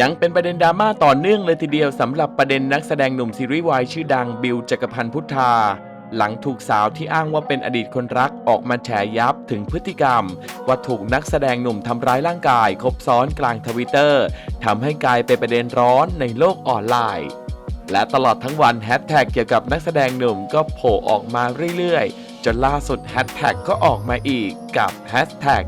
ยังเป็นประเด็นดราม่าต่อเนื่องเลยทีเดียวสำหรับประเด็นนักแสดงหนุ่มซีรีส์วายชื่อดังบิลจักรพันธ์พุทธา หลังถูกสาวที่อ้างว่าเป็นอดีตคนรักออกมาแฉยับถึงพฤติกรรม ว่าถูกนักแสดงหนุ่มทำร้ายร่างกาย คบซ้อนกลางทวิตเตอร์ทำให้กลายเป็นประเด็นร้อนในโลกออนไลน์ และตลอดทั้งวันแฮชแท็กเกี่ยวกับนักแสดงหนุ่มก็โผล่ออกมาเรื่อยๆ จนล่าสุดแฮชแท็กก็ออกมาอีกกับแฮชแท็ก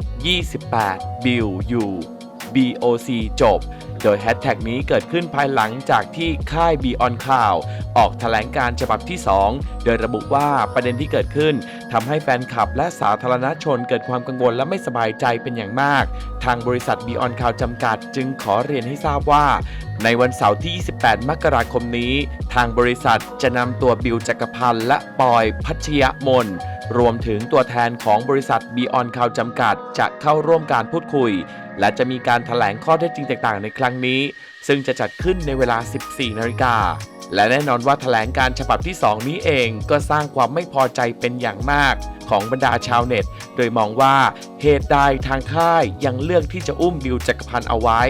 28บิลยู BOC จบ โดยแฮชแท็กนี้เกิดขึ้นภายหลังจากที่ค่าย Beyond Cloud ออกแถลงการฉบับที่ 2 โดยระบุว่าประเด็นที่เกิดขึ้นทำให้แฟนคลับและสาธารณชนเกิดความกังวลและไม่สบายใจเป็นอย่างมาก ทางบริษัท Beyond Cloud จำกัดจึงขอเรียนให้ทราบว่าในวันเสาร์ที่ 28 มกราคมนี้ ทางบริษัทจะนำตัวบิวจักรพันธ์และปอยพัชยมน รวมถึงตัวแทนของบริษัท Beyond Cloud จำกัด จะเข้าร่วมการพูดคุย และจะมีการถแถลงข้อเท็จจริงต่างๆ ในครั้งนี้ ซึ่งจะจัดขึ้นในเวลา 14 นาฬิกา และแน่นอนว่าถแถลงการฉบับที่ 2 นี้เองก็สร้างความไม่พอใจเป็นอย่างมากของบรรดาชาวเน็ต โดยมองว่าเหตุใดทางค่ายยังเลือกที่จะอุ้มบิวจักรพันธ์เอาไว้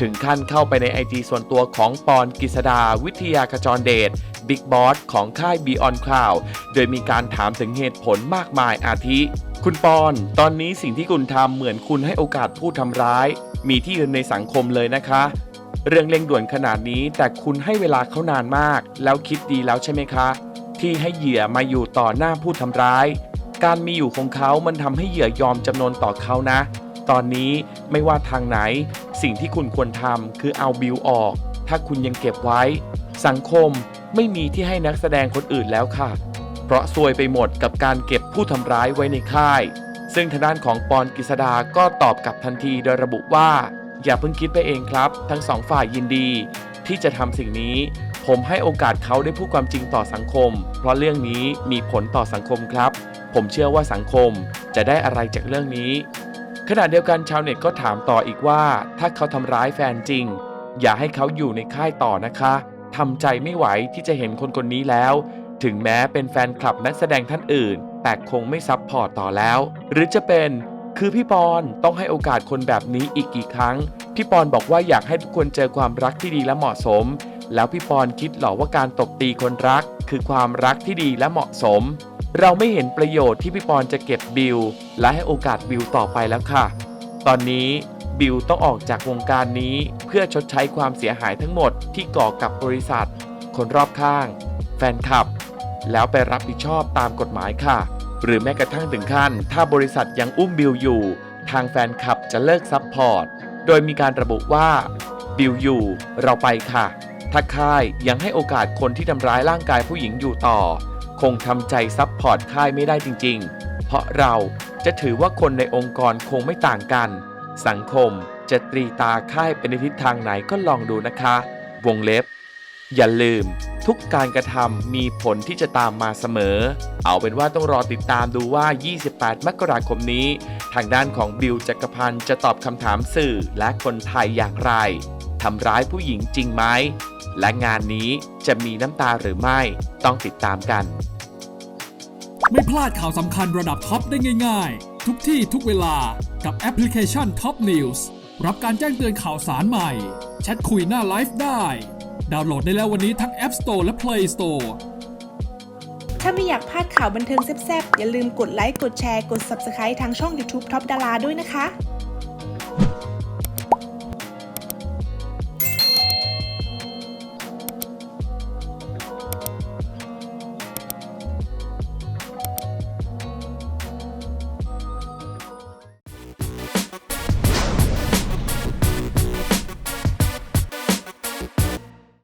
ถึงขั้นเข้าไปในไอจีส่วนตัวของปอนกิษดาวิทยาขจรเดชบิ๊กบอสของค่าย Beyond Cloud โดยมีการถามถึงเหตุผลมากมายอาทิ คุณปอน ตอนนี้สิ่งที่คุณทำเหมือนคุณให้โอกาสผู้ทำร้าย มีที่ยืนในสังคมเลยนะคะ เรื่องเร่งด่วนขนาดนี้แต่คุณให้เวลาเขานานมาก แล้วคิดดีแล้วใช่ไหมคะ ที่ให้เหยื่อมาอยู่ต่อหน้าผู้ทำร้าย การมีอยู่ของเขามันทำให้เหยื่อยอมจำนนต่อเขานะ ตอนนี้ไม่ว่าทางไหน สิ่งที่คุณควรทำคือเอาบิลออก ถ้าคุณยังเก็บไว้ สังคมไม่มีที่ให้นักแสดงคนอื่นแล้วค่ะ เพราะซวยไปหมดกับการเก็บผู้ทำร้ายไว้ในค่าย ซึ่งทางด้านของปอนกิษดาก็ตอบกลับทันทีโดยระบุว่า อย่าเพิ่งคิดไปเองครับ ทั้งสองฝ่ายยินดี ที่จะทำสิ่งนี้ ผมให้โอกาสเขาได้พูดความจริงต่อสังคม เพราะเรื่องนี้มีผลต่อสังคมครับ ผมเชื่อว่าสังคมจะได้อะไรจากเรื่องนี้ ขณะเดียวกันชาวเน็ตก็ถามต่ออีกว่า ถ้าเขาทำร้ายแฟนจริง อย่าให้เขาอยู่ในค่ายต่อนะคะทำใจไม่ไหวที่จะเห็นคนคนนี้แล้ว ถึงแม้เป็นแฟนคลับนักแสดงท่านอื่น แต่คงไม่ซับพอร์ตต่อแล้ว หรือจะเป็น คือพี่ปอนต้องให้โอกาสคนแบบนี้อีกกี่ครั้ง พี่ปอนบอกว่าอยากให้ทุกคนเจอความรักที่ดีและเหมาะสม แล้วพี่ปอนคิดหรอว่าการตบตีคนรัก คือความรักที่ดีและเหมาะสม เราไม่เห็นประโยชน์ที่พี่ปอนจะเก็บบิลและให้โอกาสบิลต่อไปแล้วค่ะ ตอนนี้บิลต้องออกจากวงการนี้เพื่อชดใช้ความเสียหายทั้งหมดที่ก่อกับบริษัท คนรอบข้าง แฟนคลับ แล้วไปรับผิดชอบตามกฎหมายค่ะ หรือแม้กระทั่งถึงขั้น ถ้าบริษัทยังอุ้มบิลอยู่ ทางแฟนคลับจะเลิกซัพพอร์ต โดยมีการระบุว่า บิลอยู่ เราไปค่ะ ถ้าค่ายยังให้โอกาสคนที่ทำร้ายร่างกายผู้หญิงอยู่ต่อ คงทำใจซับพอร์ตค่ายไม่ได้จริง ๆ เพราะเราจะถือว่าคนในองค์กรคงไม่ต่างกัน สังคมจะตรีตาค่ายเปในทิศทางไหนก็ลองดูนะคะ วงเล็บ อย่าลืม ทุกการกระทำมีผลที่จะตามมาเสมอ เอาเป็นว่าต้องรอติดตามดูว่า 28 มกราคมนี้ ทางด้านของบิลจักรพันธ์จะตอบคำถามสื่อและคนไทยอย่างไรทำร้ายผู้หญิงจริงไหม และงานนี้จะมีน้ำตาหรือไม่ต้องติดตามกัน ไม่พลาดข่าวสำคัญระดับท็อปได้ง่าย ๆ ทุกที่ทุกเวลากับแอปพลิเคชัน Top News รับการแจ้งเตือนข่าวสารใหม่ แชทคุยหน้าไลฟ์ได้ ดาวน์โหลดได้แล้ววันนี้ทั้ง App Store และ Play Store ถ้าไม่อยากพลาดข่าวบันเทิงแซ่บๆ อย่าลืมกดไลค์ กดแชร์ กด Subscribe ทางช่อง YouTube Top ดาราด้วยนะคะ